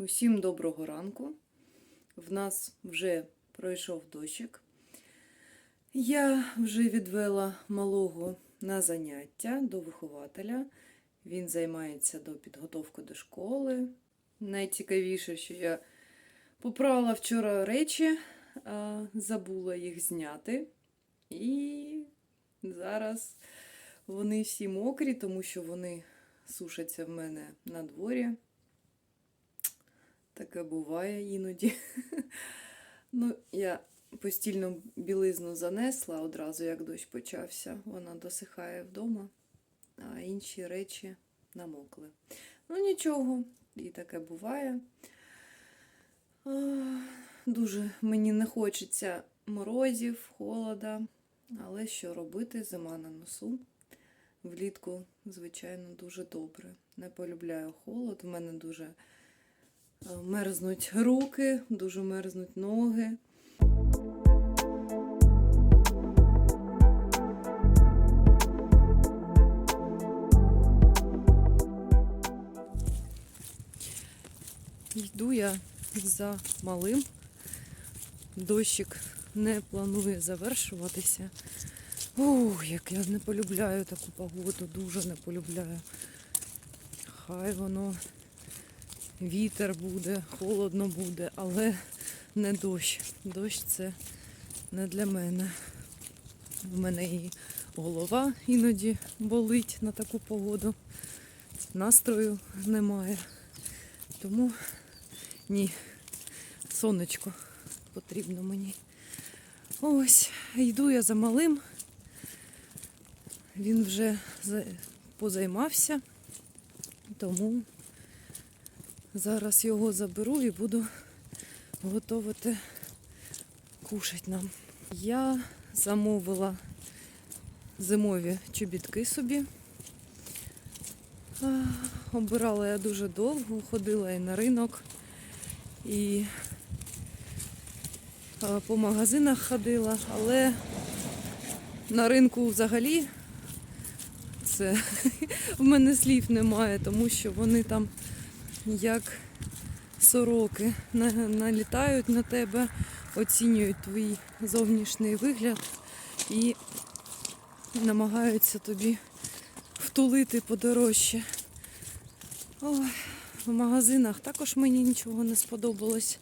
Усім доброго ранку. В нас вже пройшов дощик. Я вже відвела малого на заняття до вихователя. Він займається до підготовки до школи. Найцікавіше, що я попрала вчора речі, забула їх зняти. І зараз вони всі мокрі, тому що вони сушаться в мене на дворі. Таке буває іноді. Ну, я постільну білизну занесла одразу, як дощ почався. Вона досихає вдома, а інші речі намокли. Ну, нічого, і таке буває. Дуже мені не хочеться морозів, холода, але що робити, зима на носу. Влітку, звичайно, дуже добре. Не полюбляю холод. В мене дуже мерзнуть руки, дуже мерзнуть ноги. Йду я за малим. Дощик не планує завершуватися. Ух, як я не полюбляю таку погоду, дуже не полюбляю. Хай воно вітер буде, холодно буде, але не дощ. Дощ це не для мене. В мене і голова іноді болить на таку погоду. Настрою немає. Тому ні, сонечко потрібно мені. Ось, йду я за малим. Він вже позаймався, тому зараз його заберу і буду готувати кушать нам. Я замовила зимові чобітки собі. Обирала я дуже довго, ходила і на ринок, і по магазинах ходила, але на ринку взагалі це в мене слів немає, тому що вони там як сороки налітають на тебе, оцінюють твій зовнішній вигляд і намагаються тобі втулити подорожче. Ой, в магазинах також мені нічого не сподобалось.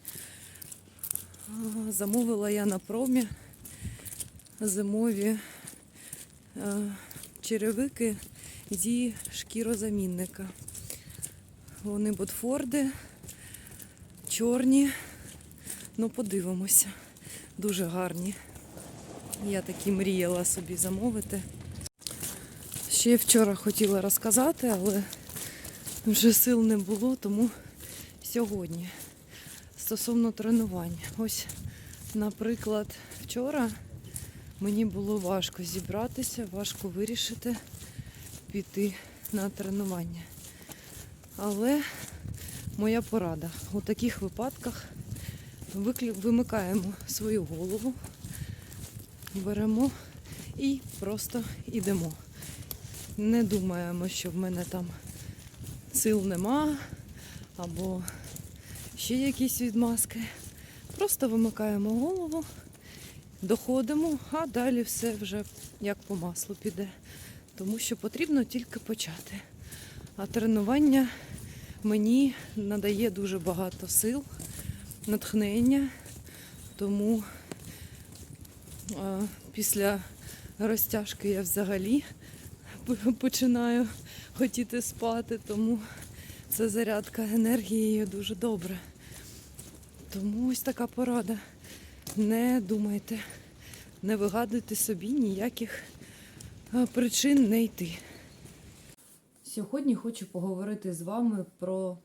Замовила я на промі зимові е, черевики зі шкірозамінника. Вони ботфорди, чорні. Ну, подивимося. Дуже гарні. Я такі мріяла собі замовити. Ще вчора хотіла розказати, але вже сил не було, тому сьогодні. Стосовно тренувань. Ось, наприклад, вчора мені було важко зібратися, важко вирішити піти на тренування. Але моя порада у таких випадках вимикаємо свою голову, беремо і просто йдемо. Не думаємо, що в мене там сил нема або ще якісь відмазки. Просто вимикаємо голову, доходимо, а далі все вже як по маслу піде. Тому що потрібно тільки почати. А тренування мені надає дуже багато сил, натхнення, тому після розтяжки я взагалі починаю хотіти спати, тому це зарядка енергією дуже добре. Тому ось така порада. Не думайте, не вигадуйте собі ніяких причин не йти. Сьогодні хочу поговорити з вами про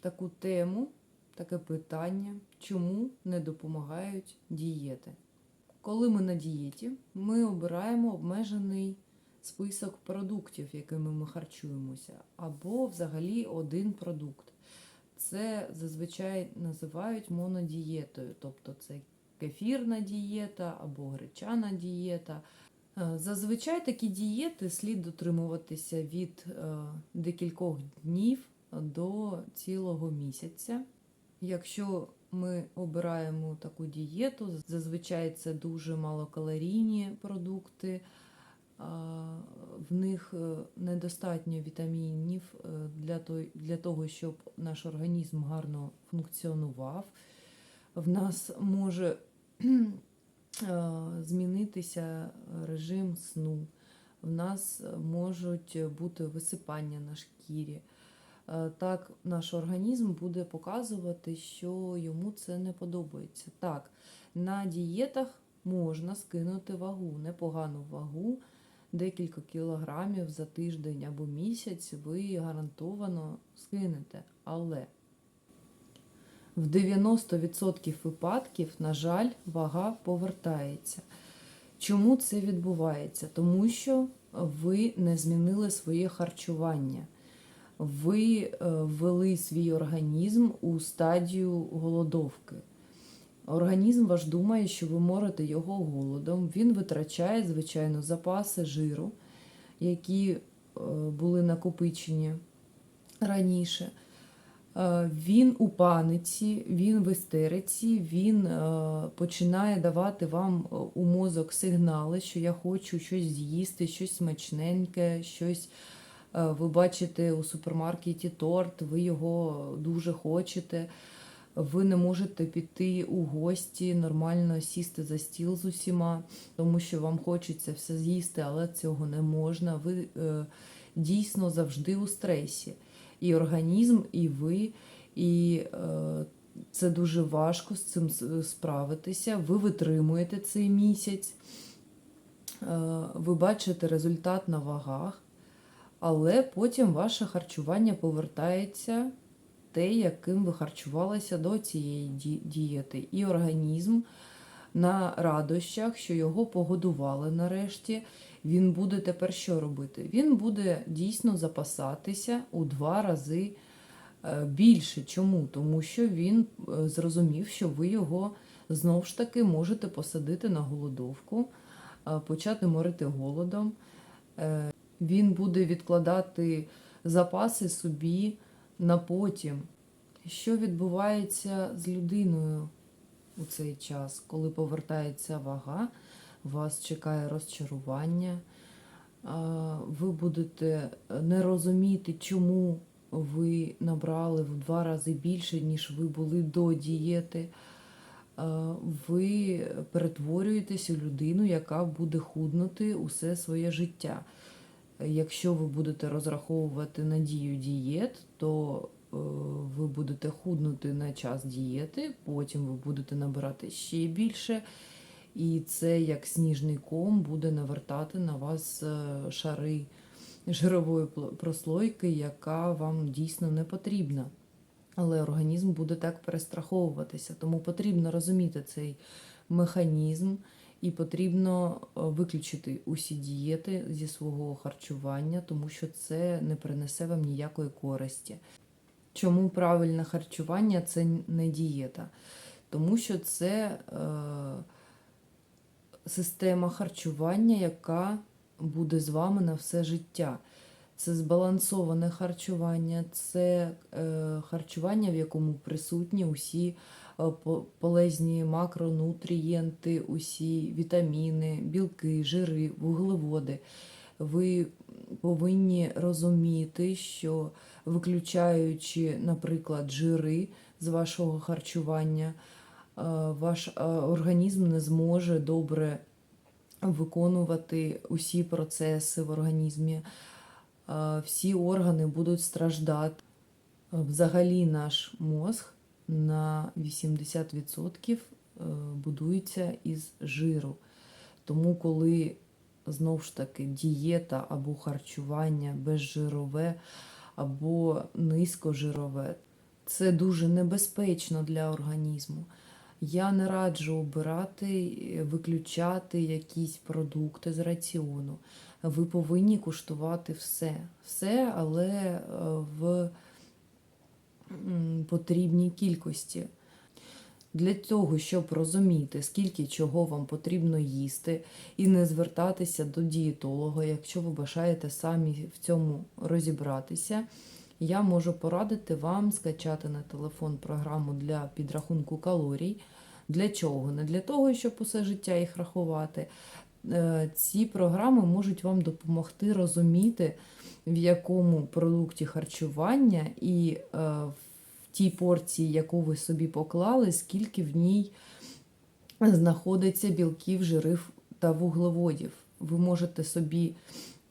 таку тему, таке питання, чому не допомагають дієти. Коли ми на дієті, ми обираємо обмежений список продуктів, якими ми харчуємося, або взагалі один продукт. Це зазвичай називають монодієтою, тобто це кефірна дієта або гречана дієта. Е, Зазвичай такі дієти слід дотримуватися від е, декількох днів до цілого місяця. Якщо ми обираємо таку дієту, зазвичай це дуже малокалорійні продукти, в них е, недостатньо вітамінів е, для того, щоб наш організм гарно функціонував. В нас може е, змінитися режим сну, в нас можуть бути висипання на шкірі. Е, Так, наш організм буде показувати, що йому це не подобається. Так, на дієтах можна скинути вагу, непогану вагу, декілька кілограмів за тиждень або місяць ви гарантовано скинете. Але в 90% випадків, на жаль, вага повертається. Чому це відбувається? Тому що ви не змінили своє харчування. Ви е, ввели свій організм у стадію голодовки. Організм ваш думає, що ви морите його голодом. Він витрачає, звичайно, запаси жиру, які е, були накопичені раніше. Е, Він у паниці, він в істериці, він е, починає давати вам е, у мозок сигнали, що я хочу щось з'їсти, щось смачненьке, щось ви бачите у супермаркеті торт, ви його дуже хочете. Ви не можете піти у гості, нормально сісти за стіл з усіма, тому що вам хочеться все з'їсти, але цього не можна. Ви дійсно завжди у стресі. І організм, і ви, і е, це дуже важко з цим справитися. Ви витримуєте цей місяць, е, ви бачите результат на вагах, але потім ваше харчування повертається те, яким ви харчувалися до цієї дієти. І організм на радощах, що його погодували нарешті, він буде тепер що робити? Він буде дійсно запасатися у два рази е, більше. Чому? Тому що він е, зрозумів, що ви його знов ж таки можете посадити на голодовку, е, почати морити голодом. Він буде відкладати запаси собі на потім. Що відбувається з людиною у цей час, коли повертається вага, вас чекає розчарування, ви будете не розуміти, чому ви набрали в два рази більше, ніж ви були до дієти. Ви перетворюєтесь у людину, яка буде худнути усе своє життя. Якщо ви будете розраховувати на дію дієт, то е, ви будете худнути на час дієти, потім ви будете набирати ще більше, і це як сніжний ком буде навертати на вас е, шари жирової прослойки, яка вам дійсно не потрібна. Але організм буде так перестраховуватися. Тому потрібно розуміти цей механізм, і потрібно е, виключити усі дієти зі свого харчування, тому що це не принесе вам ніякої користі. Чому правильне харчування це не дієта? Тому що це е, система харчування, яка буде з вами на все життя. Це збалансоване харчування, це е, харчування, в якому присутні усі е, полезні макронутрієнти, усі вітаміни, білки, жири, вуглеводи. Ви повинні розуміти, що виключаючи, наприклад, жири з вашого харчування, ваш е, організм не зможе добре виконувати усі процеси в організмі. Е, Всі органи будуть страждати. Е, Взагалі наш мозг на 80% е, будується із жиру. Тому, коли знову ж таки дієта або харчування безжирове або низькожирове, це дуже небезпечно для організму. Я не раджу обирати, е, виключати якісь продукти з раціону. Ви повинні куштувати все. Все, але е, в потрібній кількості. Для того, щоб розуміти, скільки чого вам потрібно їсти, і не звертатися до дієтолога, якщо ви бажаєте самі в цьому розібратися, я можу порадити вам скачати на телефон програму для підрахунку калорій. Для чого? Не для того, щоб усе життя їх рахувати. Е, Ці програми можуть вам допомогти розуміти, в якому продукті харчування і е, в тій порції, яку ви собі поклали, скільки в ній знаходиться білків, жирів та вуглеводів. Ви можете собі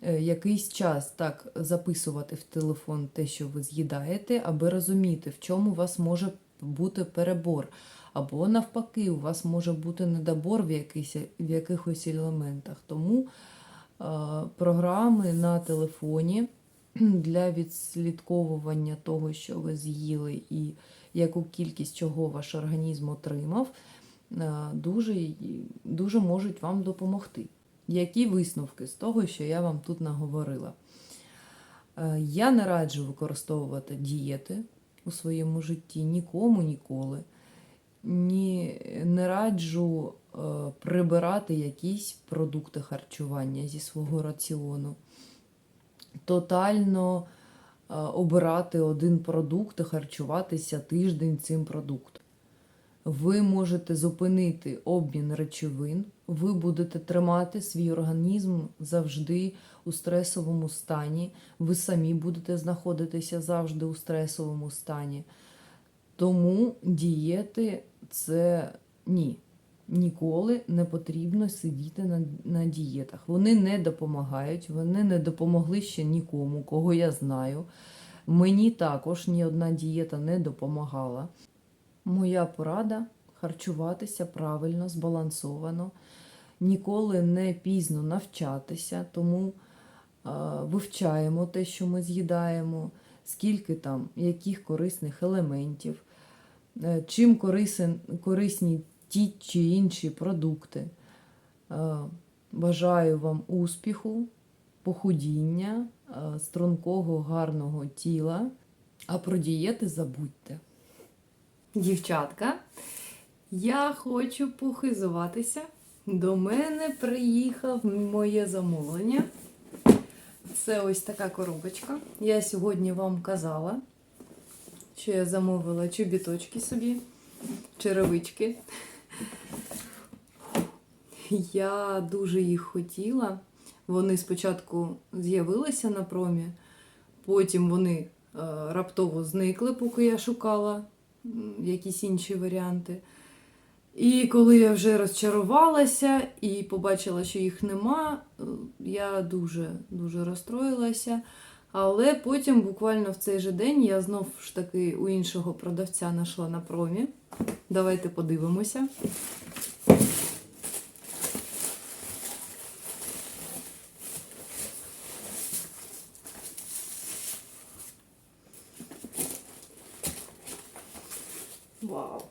якийсь час так записувати в телефон те, що ви з'їдаєте, аби розуміти, в чому у вас може бути перебор. Або навпаки, у вас може бути недобор в, якийсь, в якихось елементах. Тому е, програми на телефоні для відслідковування того, що ви з'їли, і яку кількість чого ваш організм отримав, е, дуже, дуже можуть вам допомогти. Які висновки з того, що я вам тут наговорила? Е, Я не раджу використовувати дієти у своєму житті нікому ніколи. Ні, не раджу е, прибирати якісь продукти харчування зі свого раціону. Тотально е, обирати один продукт і харчуватися тиждень цим продуктом. Ви можете зупинити обмін речовин, ви будете тримати свій організм завжди у стресовому стані, ви самі будете знаходитися завжди у стресовому стані. Тому дієти це ні. Ніколи не потрібно сидіти на, на дієтах. Вони не допомагають, вони не допомогли ще нікому, кого я знаю. Мені також ні одна дієта не допомагала. Моя порада харчуватися правильно, збалансовано, ніколи не пізно навчатися, тому вивчаємо те, що ми з'їдаємо, скільки там, яких корисних елементів, е, чим корисні ті чи інші продукти. Е, Бажаю вам успіху, похудіння, е, стрункого, гарного тіла. А про дієти забудьте. Дівчатка, я хочу похизуватися. До мене приїхав моє замовлення. Це ось така коробочка. Я сьогодні вам казала, що я замовила чобіточки собі, черевички. Я дуже їх хотіла. Вони спочатку з'явилися на промі, потім вони е, раптово зникли, поки я шукала якісь інші варіанти. І коли я вже розчарувалася і побачила, що їх нема, е, я дуже дуже розстроїлася. Але потім, буквально в цей же день, я знов ж таки у іншого продавця знайшла на промі. Давайте подивимося. Вау!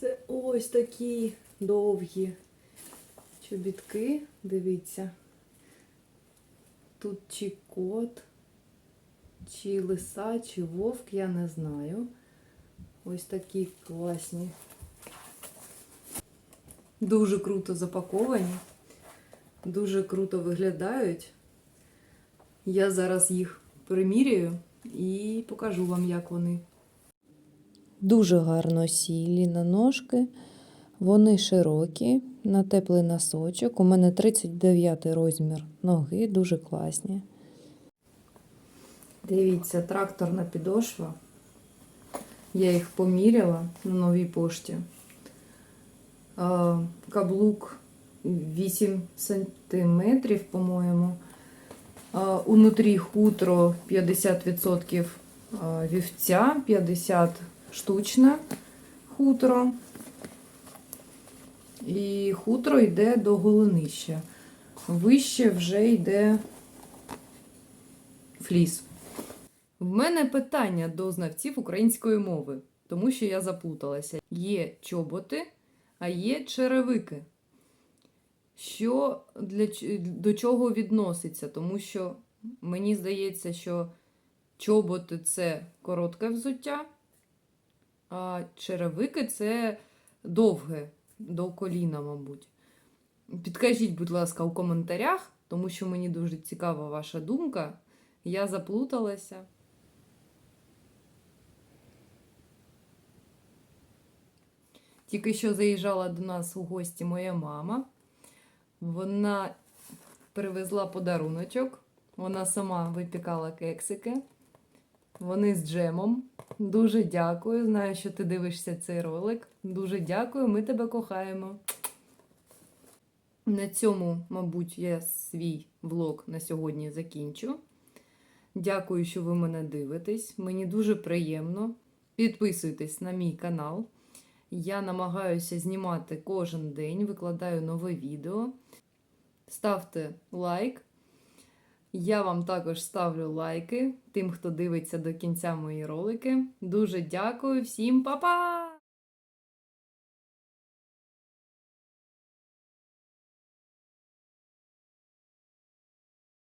Це ось такі довгі чобітки. Дивіться. Тут чи кот, чи лиса, чи вовк, я не знаю. Ось такі класні. Дуже круто запаковані, дуже круто виглядають. Я зараз їх приміряю і покажу вам, як вони. Дуже гарно сілі на ножки. Вони широкі, на теплий носочок. У мене 39 розмір ноги, дуже класні. Дивіться, тракторна підошва. Я їх поміряла на новій пошті. Каблук 8 сантиметрів, по-моєму. Унутрі хутро 50% вівця, 50 штучне хутро. І хутро йде до голенища. Вище вже йде фліс. В мене питання до знавців української мови, тому що я заплуталася. Є чоботи, а є черевики. Що для, до чого відноситься? Тому що мені здається, що чоботи це коротке взуття, а черевики це довге, до коліна, мабуть. Підкажіть, будь ласка, у коментарях, тому що мені дуже цікава ваша думка. Я заплуталася. Тільки що заїжджала до нас у гості моя мама. Вона привезла подаруночок. Вона сама випікала кексики. Вони з джемом. Дуже дякую. Знаю, що ти дивишся цей ролик. Дуже дякую. Ми тебе кохаємо. На цьому, мабуть, я свій влог на сьогодні закінчу. Дякую, що ви мене дивитесь. Мені дуже приємно. Підписуйтесь на мій канал. Я намагаюся знімати кожен день, викладаю нове відео. Ставте лайк. Я вам також ставлю лайки тим, хто дивиться до кінця мої ролики. Дуже дякую всім, па-па!